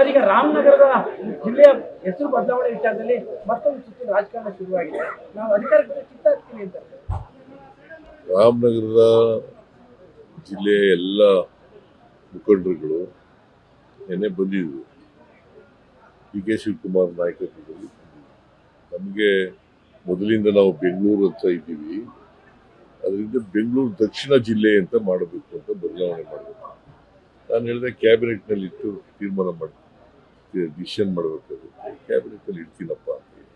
Sir, ಈಗ ರಾಮನಗರದ ಜಿಲ್ಲೆಯ ಹೆಸರು ಬದಲಾವಣೆ ವಿಚಾರದಲ್ಲಿ ಮತ್ತೊಂದು ಸುತ್ತಿನ ರಾಜಕಾರಣ ಶುರುವಾಗಿದೆ. ನಾವು ಅಧಿಕಾರಕ್ಕೆ ಕಿತ್ತಾಗ್ತೀವಿ ಅಂತ. ರಾಮನಗರದ ಜಿಲ್ಲೆಯ ಎಲ್ಲ ಮುಖಂಡರುಗಳು ನೆನ್ನೆ ಬಂದಿದ್ದರು. ಡಿ ಕೆ ಶಿವಕುಮಾರ್ ನಾಯಕತ್ವದಲ್ಲಿ. ನಮಗೆ ಮೊದಲಿಂದ ನಾವು ಬೆಂಗಳೂರು ಅಂತ ಇದ್ದೀವಿ. ಅದರಿಂದ ಬೆಂಗಳೂರು ದಕ್ಷಿಣ ಜಿಲ್ಲೆ ಅಂತ ಮಾಡಬೇಕು ಅಂತ ಬದಲಾವಣೆ ಮಾಡಬೇಕು. ನಾನು ಹೇಳಿದೆ ಕ್ಯಾಬಿನೆಟ್ನಲ್ಲಿ ಇಟ್ಟು ತೀರ್ಮಾನ ಮಾಡಿ ಡಿಸಿಷನ್ ಮಾಡಬೇಕಾಗುತ್ತೆ ಕ್ಯಾಬಿನೆಟ್ನಲ್ಲಿ ಇಡ್ತೀನಪ್ಪ ಅಂತ ಹೇಳಿ.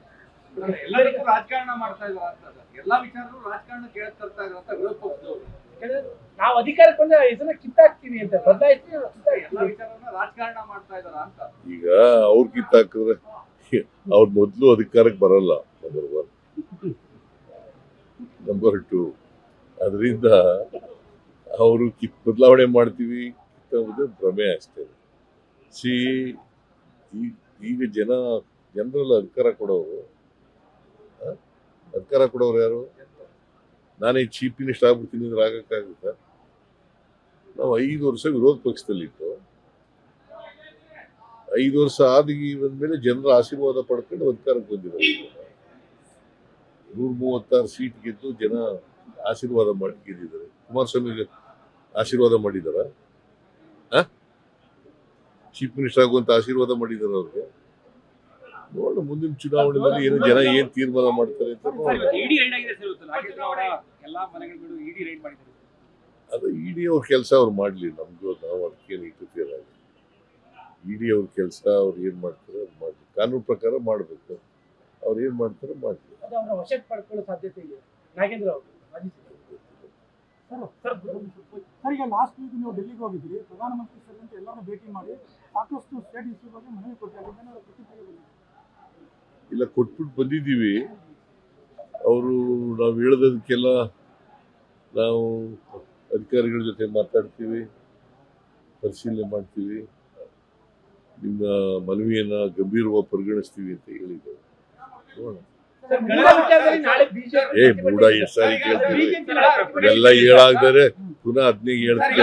ಎಲ್ಲರಿಗೂ ರಾಜಕಾರಣ ಮಾಡ್ತಾ ಇದ್ದಾರೆ ಅಂತ ಅಲ್ಲ. ಎಲ್ಲಾ ವಿಚಾರಗಳು ರಾಜಕಾರಣ ಕೇಳ್ತಾ ಇದ್ದಾರೆ ಅಂತ ವಿರೋಧ ಪಕ್ಷದವರು ನಾವು ಅಧಿಕಾರಕ್ಕೆ ಬಂದ್ರೆ ಇದನ್ನ ಕಿತ್ತಾಕ್ತೀವಿ ಅಂತ ಬದಲಾಯಿಸ್ತೀವಿ ಎಲ್ಲಾ ಕಿತ್ತಾಕ್ತೀವಿ. ವಿಚಾರವನ್ನ ರಾಜಕಾರಣ ಮಾಡ್ತಾ ಇದಾರ ಅಂತ. ಈಗ ಅವ್ರ ಕಿತ್ತಾಕಿದ್ರೆ ಅವ್ರ ಮೊದಲು ಅಧಿಕಾರಕ್ಕೆ ಬರಲ್ಲ ನಂಬರ್ ಒನ್ ನಂಬರ್ ಟು ಅದರಿಂದ ಅವರು ಕಿತ್ ಬದಲಾವಣೆ ಮಾಡ್ತೀವಿ ಭ್ರಮೆ ಅಷ್ಟೇ. ಸಿ ಈಗ ಜನ ಜನರಲ್ಲ ಅಧಿಕಾರ ಕೊಡೋರು? ಅಧಿಕಾರ ಕೊಡೋರು ಯಾರು? ನಾನೇ ಚೀಫ್ ಮಿನಿಸ್ಟರ್ ಆಗ್ಬಿಡ್ತೀನಿ ಅಂದ್ರೆ ಆಗಕ್ಕಾಗುತ್ತಾ? ನಾವು ಐದು ವರ್ಷ ವಿರೋಧ ಪಕ್ಷದಲ್ಲಿತ್ತು ಐದು ವರ್ಷ ಆದಿಗೆ ಬಂದ್ಮೇಲೆ ಜನರ ಆಶೀರ್ವಾದ ಪಡ್ಕೊಂಡು ಅಧಿಕಾರಕ್ಕೆ ಬಂದಿದ್ದಾರೆ ನೂರ ಮೂವತ್ತಾರು ಸೀಟ್ ಗೆದ್ದು ಜನ ಆಶೀರ್ವಾದ ಮಾಡಿ ಗೆದ್ದಿದ್ದಾರೆ. ಕುಮಾರಸ್ವಾಮಿ ಆಶೀರ್ವಾದ ಮಾಡಿದಾರ ಚೀಫ್ ಮಿನಿಸ್ಟರ್ ಆಗುವಂತ ಆಶೀರ್ವಾದ ಮಾಡಿದ್ದಾರೆ ಅವ್ರಿಗೆ ನೋಡೋಣ ಮುಂದಿನ ಚುನಾವಣೆಯಲ್ಲಿ ಏನು ಜನ ಏನ್ ತೀರ್ಮಾನ ಮಾಡ್ತಾರೆ ಅಂತ ನೋಡೋಣ. ಇಡಿ ರೈಡ್ ಆಗಿದೆ ಸರ್ ನಾಗೇಂದ್ರ ಅವರ ಎಲ್ಲಾ ಮನೆಗಳು ಇಡಿ ರೈಡ್ ಮಾಡಿದ್ದಾರೆ. ಅದು ಇಡಿ ಅವ್ರ ಕೆಲಸ ಅವ್ರು ಮಾಡ್ಲಿ ನಮ್ಗೂ ನಾವು ಅದಕ್ಕೇನು ಇಟ್ಟಿರ್ತೀರ ಇಡಿ ಅವ್ರ ಕೆಲಸ ಅವ್ರು ಏನ್ ಮಾಡ್ತಾರೆ ಅದು ಮಾಡಲಿ. ಕಾನೂನು ಪ್ರಕಾರ ಮಾಡಬೇಕು. ಅವ್ರು ಏನ್ ಮಾಡ್ತಾರೆ ಮಾಡಲಿ. ಅದು ಅವರ ವಶಕ್ಕೆ ಪಡ್ಕೊಳ್ಳೋ ಸಾಧ್ಯತೆ ಇದೆ. ನಾಗೇಂದ್ರ ಅವರು. ಸರ್ ಸರ್ ಈಗ ಲಾಸ್ಟ್ ವೀಕ್ ನೀವು ಡೆಲ್ಲಿಗೆ ಹೋಗಿದ್ರಿ ಪ್ರಧಾನಮಂತ್ರಿ ಸೇರಿದಂತೆ ಎಲ್ಲರೂ ಭೇಟಿ ಮಾಡಿ ಸಾಕಷ್ಟು ಸ್ಟೇಟ್ ಇಶ್ಯೂ ಬಗ್ಗೆ ಮನವಿ ಕೊಟ್ಟಿದ್ದಾರೆ ಇಲ್ಲ ಕೊಟ್ಬಿಟ್ಟು ಬಂದಿದ್ದೀವಿ. ಅವರು ನಾವು ಹೇಳದಕ್ಕೆಲ್ಲ ನಾವು ಅಧಿಕಾರಿಗಳ ಜೊತೆ ಮಾತಾಡ್ತೀವಿ ಪರಿಶೀಲನೆ ಮಾಡ್ತೀವಿ ನಿಮ್ಮ ಮನವಿಯನ್ನು ಗಂಭೀರವಾಗಿ ಪರಿಗಣಿಸ್ತೀವಿ ಅಂತ ಹೇಳಿದ್ದೇವೆ ನೋಡೋಣ. ಏ ಬೂಡ ಎಷ್ಟು ಸಾರಿ ಕೇಳ್ತೀವಿ ಎಲ್ಲ ಹೇಳಾಗ್ದರೆ ಪುನಃ ಹದಿನೈದು ಹೇಳ್ತೀವಿ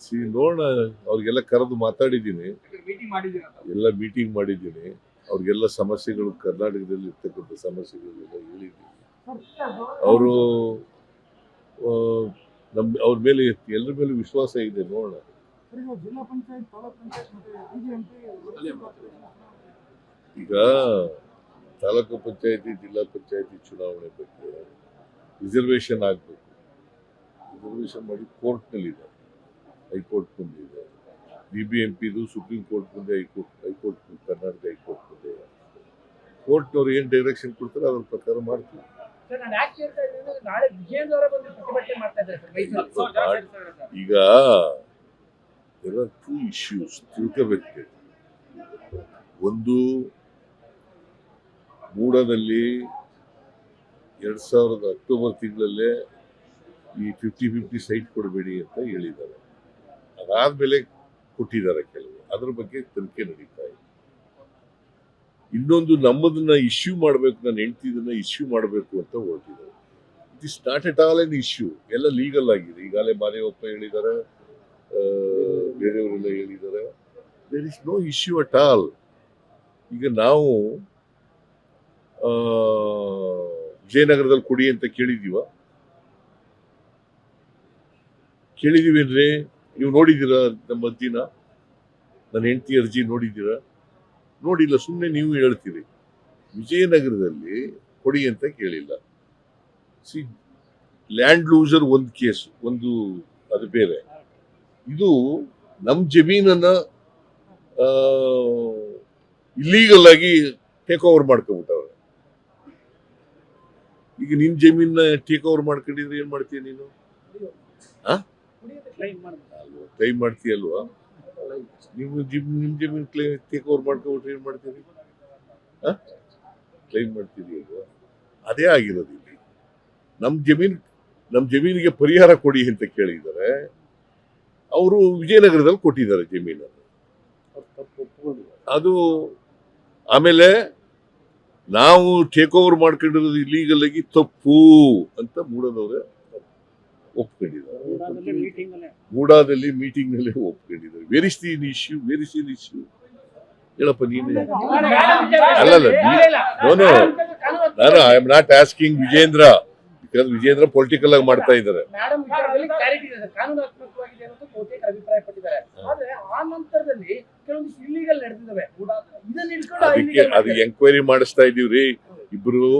ಸಿ ನೋಡೋಣ. ಅವ್ರಿಗೆಲ್ಲ ಕರೆದು ಮಾತಾಡಿದ್ದೀನಿ. ಎಲ್ಲ ಮೀಟಿಂಗ್ ಮಾಡಿದ್ದೀನಿ. ಅವ್ರಿಗೆಲ್ಲ ಸಮಸ್ಯೆಗಳು ಕರ್ನಾಟಕದಲ್ಲಿ ಇರ್ತಕ್ಕಂಥ ಸಮಸ್ಯೆಗಳೆಲ್ಲ ಹೇಳಿದ್ದೀನಿ. ಅವರು ನಮ್ಮ ಅವ್ರ ಮೇಲೆ ಎಲ್ಲರ ಮೇಲೆ ವಿಶ್ವಾಸ ಇದೆ ನೋಡೋಣ. ಈಗ ತಾಲೂಕ್ ಪಂಚಾಯತ್, ಜಿಲ್ಲಾ ಪಂಚಾಯತಿ ಚುನಾವಣೆ ಬಗ್ಗೆ ರಿಸರ್ವೇಷನ್ ಆಗಬೇಕು. ರಿಸರ್ವೇಷನ್ ಮಾಡಿ ಕೋರ್ಟ್ನಲ್ಲಿದೆ. ಹೈಕೋರ್ಟ್ ಮುಂದಿದೆ. ಬಿ ಬಿ ಎಂ ಪಿದು ಸುಪ್ರೀಂ ಕೋರ್ಟ್ ಮುಂದೆ high court high court, Karnataka high court ಮುಂದೆ. ಕೋರ್ಟ್ನವ್ರು ಏನು ಡೈರೆಕ್ಷನ್ ಕೊಡ್ತಾರೆ ಅದ್ರ ಪ್ರಕಾರ ಮಾಡ್ತೀವಿ. ಈಗ ಟೂ ಇಶ್ಯೂಸ್ ತಿಳ್ಕೋಬೇಕು. ಒಂದು ಮೂಡದಲ್ಲಿ ಎರಡ್ ಸಾವಿರದ ಅಕ್ಟೋಬರ್ ತಿಂಗಳಲ್ಲೇ ಈ ಫಿಫ್ಟಿ ಫಿಫ್ಟಿ ಸೈಟ್ ಕೊಡಬೇಡಿ ಅಂತ ಹೇಳಿದ್ದಾರೆ. ಅದಾದ್ಮೇಲೆ ಕೊಟ್ಟಿದ್ದಾರೆ ಕೆಲವು ಅದ್ರ ಬಗ್ಗೆ ತನಿಖೆ ನಡೀತಾ ಇದೆ. ಇನ್ನೊಂದು ನಮ್ಮದನ್ನ ಇಶ್ಯೂ ಮಾಡಬೇಕು, ನನ್ನ ಹೆಂಡತಿದನ್ನ ಇಶ್ಯೂ ಮಾಡಬೇಕು ಅಂತ ಹೊರಟಿದ್ದಾರೆ it is not at all an issue ಎಲ್ಲ ಲೀಗಲ್ ಆಗಿದೆ. ಈಗಾಗಲೇ ಮಾದೇವಪ್ಪ ಹೇಳಿದ್ದಾರೆ ಬೇರೆಯವರೆಲ್ಲ ಹೇಳಿದ್ದಾರೆ. There is no issue at all ಈಗ ನಾವು ವಿಜಯನಗರದಲ್ಲಿ ಕೊಡಿ ಅಂತ ಕೇಳಿದೀವ ಕೇಳಿದೀವಿ ಅಂದ್ರೆ, ನೀವು ನೋಡಿದ್ದೀರಾ ನಮ್ಮ ದಿನ ನನ್ನ ಹೆಂಡತಿ ಅರ್ಜಿ ನೋಡಿದ್ದೀರಾ? ನೋಡಿಲ್ಲ ಸುಮ್ಮನೆ ನೀವು ಹೇಳ್ತೀರಿ. ವಿಜಯನಗರದಲ್ಲಿ ಕೊಡಿ ಅಂತ ಕೇಳಿಲ್ಲ. ಸಿ ಲ್ಯಾಂಡ್ ಲೂಸರ್ ಒಂದು ಕೇಸ್ ಒಂದು ಅದು ಬೇರೆ. ಇದು ನಮ್ಮ ಜಮೀನನ್ನ ಇಲ್ಲೀಗಲ್ ಆಗಿ ಟೇಕ್ ಓವರ್ ಮಾಡ್ಕೊಂಬಿಟ್ಟವ್ರೆ ಈಗ ನಿನ್ನ ಜಮೀನ ಟೇಕ್ ಓವರ್ ಮಾಡ್ಕೊಂಡಿದ್ರೆ ಏನು ಮಾಡ್ತೀಯ ನೀನು? ಕ್ಲೈಮ್ ಮಾಡ್ತೀಯಲ್ವಾ? ನೀವು ಜಿಮ್ ನಿಮ್ಮ ಜಮೀನ್ ಕ್ಲೀನ್ ಟೇಕ್ ಓವರ್ ಮಾಡ್ಕೊಂಡು ಏನು ಮಾಡ್ತೀರಿ? ಕ್ಲೈಮ್ ಮಾಡ್ತೀರಿ ಅದೇ ಆಗಿರೋದು ಇಲ್ಲಿ. ನಮ್ಮ ಜಮೀನ್ ನಮ್ಮ ಜಮೀನಿಗೆ ಪರಿಹಾರ ಕೊಡಿ ಅಂತ ಕೇಳಿದ್ದಾರೆ. ಅವರು ವಿಜಯನಗರದಲ್ಲಿ ಕೊಟ್ಟಿದ್ದಾರೆ ಜಮೀನನ್ನು. ಅದು ಆಮೇಲೆ ನಾವು ಟೇಕ್ ಓವರ್ ಮಾಡ್ಕೊಂಡಿರೋದು ಇಲೀಗಲ್ ಆಗಿ ತಪ್ಪು ಅಂತ ಮೂಡದವ್ರೆ ಒಪ್ಕೊಂಡಿದ್ದಾರೆ. ಗೂಡಾದಲ್ಲಿ ಮೀಟಿಂಗ್ನಲ್ಲಿ ಒಪ್ಕೊಂಡಿದ್ದಾರೆ. ವೆರಿ ಇನ್ ಇಶ್ಯೂ ವೆರಿ ಸ್ಟೀನ್ ಇಶ್ಯೂ ಹೇಳಪ್ಪ ನೀನೇ. ಅಲ್ಲಲ್ಲ. ನಾನು I am not asking Vijendra. Because Vijendra political ಆಗಿ ಮಾಡ್ತಾ ಇದ್ದಾರೆ. ಅದಕ್ಕೆ ಅದು ಎಂಕ್ವೈರಿ ಮಾಡಿಸ್ತಾ ಇದೀವ್ರಿ ಇಬ್ರು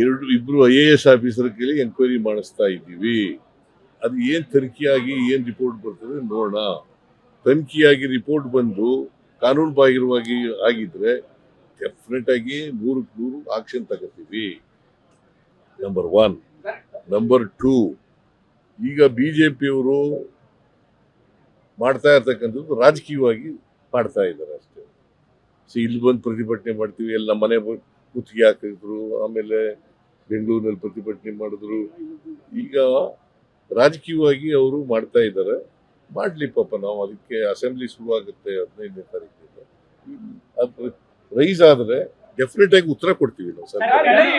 ಎರಡು ಇಬ್ಬರು ಐ ಎ ಎಸ್ ಆಫೀಸರ್ ಕೈಲಿ ಎಂಕ್ವೈರಿ ಮಾಡಿಸ್ತಾ ಇದ್ದೀವಿ. ಅದು ಏನು ತನಿಖೆಯಾಗಿ, ಏನು ರಿಪೋರ್ಟ್ ಬರ್ತದೆ ನೋಡೋಣ. ತನಿಖೆಯಾಗಿ ರಿಪೋರ್ಟ್ ಬಂದು ಕಾನೂನು ಬಾಹಿರವಾಗಿ ಆಗಿದ್ರೆ ಡೆಫಿನೆಟ್ ಆಗಿ ನೂರಕ್ಕೆ ನೂರು ಆಕ್ಷನ್ ತಗೋತೀವಿ. ನಂಬರ್ ಒನ್ ನಂಬರ್ ಟೂ ಈಗ ಬಿ ಜೆ ಪಿಯವರು ಮಾಡ್ತಾ ಇರ್ತಕ್ಕಂಥದ್ದು ರಾಜಕೀಯವಾಗಿ ಮಾಡ್ತಾ ಇದ್ದಾರೆ ಅಷ್ಟೇ. ಸೊ ಇಲ್ಲಿ ಬಂದು ಪ್ರತಿಭಟನೆ ಮಾಡ್ತೀವಿ, ಎಲ್ಲ ಮನೆ ಕುತ್ತಿಗೆ ಹಾಕಿದ್ರು ಆಮೇಲೆ ಬೆಂಗಳೂರಿನಲ್ಲಿ ಪ್ರತಿಭಟನೆ ಮಾಡಿದ್ರು. ಈಗ ರಾಜಕೀಯವಾಗಿ ಅವರು ಮಾಡ್ತಾ ಇದ್ದಾರೆ. ಮಾಡಲಿ ಪಾಪ ನಾವು ಅದಕ್ಕೆ ಅಸೆಂಬ್ಲಿ ಶುರುವಾಗುತ್ತೆ ಹದಿನೈದನೇ ತಾರೀಕಿಂದ ಅದು ರೈಸ್ ಆದರೆ ಡೆಫಿನೆಟ್ ಆಗಿ ಉತ್ತರ ಕೊಡ್ತೀವಿ ನಾವು ಸರ್.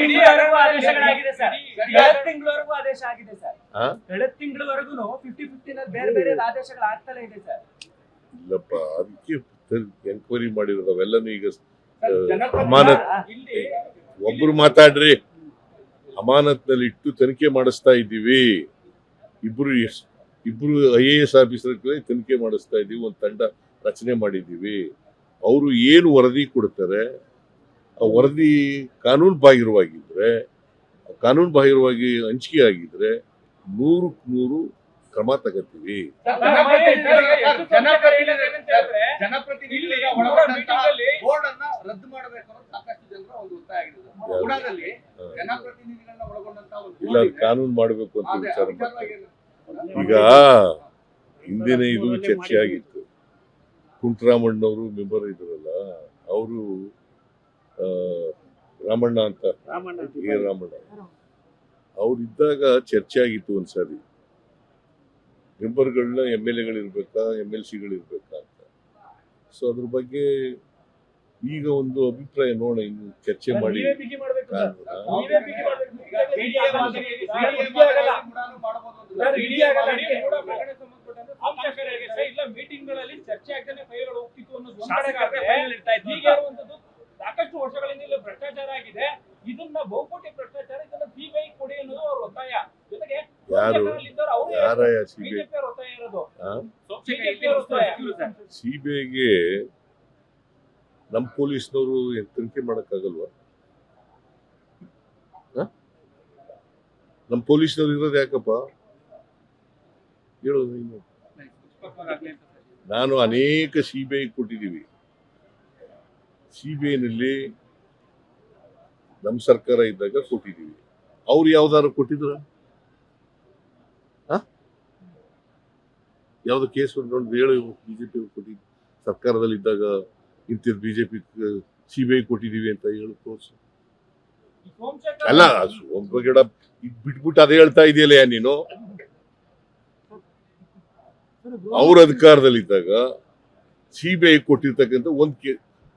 ಇಡೀವರೆಗೂ ಆದೇಶಗಳಾಗಿದೆ ಸರ್. ಕಳೆದ ತಿಂಗಳವರೆಗೂ ಆದೇಶ ಆಗಿದೆ ಸರ್. ಹಾ? ಕಳೆದ ತಿಂಗಳವರೆಗೂ ಫಿಫ್ಟಿ ಫಿಫ್ಟಿ ನಲ್ಲಿ ಬೇರೆ ಬೇರೆ ಆದೇಶಗಳು ಆಗ್ತಲೇ ಇದೆ ಸರ್. ಇಲ್ಲಪ್ಪ ಅದಕ್ಕೆ ಎಂಕ್ವೈರಿ ಮಾಡಿರೋದು ಅವೆಲ್ಲನೂ ಈಗ ಅಮಾನತ್ ಒಬ್ರು ಮಾತಾಡ್ರಿ. ಅಮಾನತ್ನಲ್ಲಿ ಇಟ್ಟು ತನಿಖೆ ಮಾಡಿಸ್ತಾ ಇದ್ದೀವಿ. ಇಬ್ರು ಇಬ್ರು ಐ ಎ ಎಸ್ ಆಫೀಸರ್ ತನಿಖೆ ಮಾಡಿಸ್ತಾ ಇದ್ದೀವಿ ಒಂದು ತಂಡ ರಚನೆ ಮಾಡಿದ್ದೀವಿ. ಅವರು ಏನು ವರದಿ ಕೊಡ್ತಾರೆ? ಆ ವರದಿ ಕಾನೂನು ಬಾಹಿರವಾಗಿದ್ರೆ ಕಾನೂನು ಬಾಹಿರವಾಗಿ ಹಂಚಿಕೆ ಆಗಿದ್ರೆ ನೂರಕ್ಕೆ ನೂರು ಕ್ರಮ ತಗೋತೀವಿ ಜನಪ್ರತಿನಿಧಿಗಳಿಗೆ- ಜನಪ್ರತಿನಿಧಿಗಳಿಗೆ- ಜನಪ್ರತಿನಿಧಿಗಳಿಗೆ ಒಳಗೊಂಡಂತಹ ಬೋರ್ಡ್ ಅನ್ನ ರದ್ದು ಮಾಡಬೇಕು ಅನ್ನೋದು ಸಾಕಷ್ಟು ಜನರ ಒಂದು ಒತ್ತಾಯ ಆಗಿದೆ ಸರ್. ಉಡಾದಲ್ಲಿ ಹಾ. ಜನಪ್ರತಿನಿಧಿಗಳನ್ನ ಒಳಗೊಂಡಂತಹ ಒಂದು ಇಲ್ಲ ಬೋರ್ಡ್ ಅದು ಇದೆ. ಕಾನೂನು ಮಾಡಬೇಕು ಅಂತ ವಿಚಾರ ಮಾಡ್ತಾರೆ ಈಗ ಹಿಂದಿನ ಇದು ಚರ್ಚೆ ಆಗಿತ್ತು ಕುಂಟರಾಮಣ್ಣವರು ಮೆಂಬರ್ ಇದ್ರಲ್ಲ ಅವರು ರಾಮಣ್ಣ ಅಂತ. ಎ. ರಾಮಣ್ಣ. ಅವ್ರಿದ್ದಾಗ ಚರ್ಚೆ ಆಗಿತ್ತು ಒಂದ್ಸರಿ. ಮೆಂಬರ್ಗಳನ್ನ ಎಂ ಎಲ್ ಎಗಳಿರ್ಬೇಕಾ ಎಂ ಎಲ್ ಸಿಗಳಿರ್ಬೇಕಾ ಅಂತ. ಸೊ ಅದ್ರ ಬಗ್ಗೆ ಈಗ ಒಂದು ಅಭಿಪ್ರಾಯ ನೋಡೋಣ ಇನ್ನು ಚರ್ಚೆ ಮಾಡಿ. ಇಲ್ಲ ಚರ್ಚೆ ಆಗ್ತಾನೆ ಫೈಲ್ಗಳು ಹೋಗ್ತಿತ್ತು ಸಾಕಷ್ಟು ವರ್ಷಗಳಿಂದ ಇಲ್ಲಿ ಭ್ರಷ್ಟಾಚಾರ ಆಗಿದೆ ಇದನ್ನ ಬಹುಕೋಟಿ ಭ್ರಷ್ಟಾಚಾರ ಇದನ್ನ ಸಿಬಿಐ ಕೊಡಿ ಅನ್ನೋದು ಅವ್ರ ಒತ್ತಾಯ ಜೊತೆಗೆ ಸಿಬಿಐಗೆ ನಮ್ ಪೊಲೀಸ್ನವರು ತನಿಖೆ ಮಾಡಕ್ಕಾಗಲ್ವಾ? ನಮ್ಮ ಪೊಲೀಸ್ನವ್ರು ಇರೋದು ಯಾಕಪ್ಪ? ಹೇಳೋದು ನೀನು. ಅನೇಕ ಐ ಕೊಟ್ಟಿದ್ದೀವಿ. ಸಿಬಿಐನಲ್ಲಿ ನಮ್ಮ ಸರ್ಕಾರ ಇದ್ದಾಗ ಕೊಟ್ಟಿದ್ದೀವಿ. ಅವ್ರು ಯಾವ್ದಾದ್ರು ಕೊಟ್ಟಿದ್ರ? ಯಾವ್ದು ಕೇಸ್ ನೋಡಿ ಹೇಳು ಬಿಜೆಪಿ ಕೊಟ್ಟಿದ್ದು ಸರ್ಕಾರದಲ್ಲಿ ಇದ್ದಾಗ ಇಂತಿದ್ ಬಿಜೆಪಿ ಸಿ ಬಿ ಐ ಕೊಟ್ಟಿದ್ದೀವಿ ಅಂತ ಹೇಳಿ ಸೋಮಶೇಖರ್ ಅಲ್ಲ ಒಬ್ಬಗಿಡ ಇದ್ ಬಿಟ್ಬಿಟ್ಟು ಅದೇ ಹೇಳ್ತಾ ಇದೆಯಲ್ಲ ನೀನು? ಅವ್ರ ಅಧಿಕಾರದಲ್ಲಿದ್ದಾಗ ಸಿಬಿಐ ಕೊಟ್ಟಿರ್ತಕ್ಕಂಥ ಒಂದ್ ಕೇ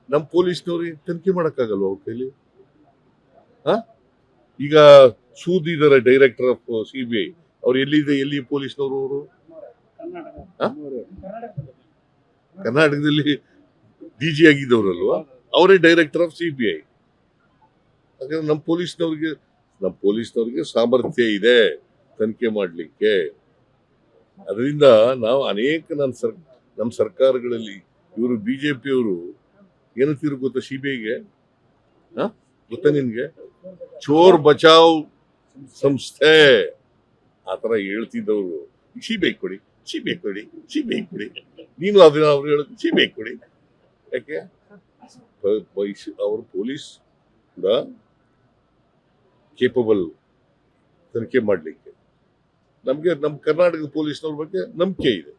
ನಮ್ಮ ಪೊಲೀಸ್ನವ್ರಿಗೆ ತನಿಖೆ ಮಾಡಕ್ಕಾಗಲ್ವ ಅವ್ರ ಕೈಲಿ? ಹಾ? ಈಗ ಸೂದ್ ಇದಾರೆ ಡೈರೆಕ್ಟರ್ ಆಫ್ ಸಿಬಿಐ. ಅವ್ರು ಎಲ್ಲಿದೆ, ಎಲ್ಲಿ ಪೊಲೀಸ್ನವರು ಅವರು? ಕರ್ನಾಟಕದಲ್ಲಿ ಡಿ ಜಿ ಆಗಿದ್ದವರಲ್ವಾ? ಅವರೇ director of C B I ಹಾಗಾದ್ರೆ ನಮ್ಮ ಪೊಲೀಸ್ನವ್ರಿಗೆ ನಮ್ಮ ಪೊಲೀಸ್ನವ್ರಿಗೆ ಸಾಮರ್ಥ್ಯ ಇದೆ ತನಿಖೆ ಮಾಡಲಿಕ್ಕೆ. ಅದರಿಂದ ನಾವು ಅನೇಕ ನನ್ನ ಸರ್ ನಮ್ಮ ಸರ್ಕಾರಗಳಲ್ಲಿ ಇವರು ಬಿ ಜೆ ಪಿಯವರು ಏನಂತೀರು ಗೊತ್ತಾ ಸಿ ಬಿ ಐಗೆ ಗೊತ್ತಾ ನಿನಗೆ? ಚೋರ್ ಬಚಾವ್ ಸಂಸ್ಥೆ. ಆ ಥರ ಹೇಳ್ತಿದ್ದವರು. ಸಿ ಬಿ ಐ ಕೊಡಿ ಸಿ ಬಿ ಐ ಕೊಡಿ ಸಿ ಬಿ ಐ ಕೊಡಿ. ನೀನು ಅದನ್ನ ಅವ್ರು ಹೇಳೋದು ಸಿ ಬಿ ಐ ಕೊಡಿ ಯಾಕೆ ಅವ್ರ ಪೊಲೀಸ್ ಕೂಡ ಕೇಪಬಲ್ ತನಿಖೆ ಮಾಡಲಿಕ್ಕೆ. ನಮಗೆ ನಮ್ಮ ಕರ್ನಾಟಕದ ಪೊಲೀಸ್ನವ್ರ ಬಗ್ಗೆ ನಂಬಿಕೆ ಇದೆ.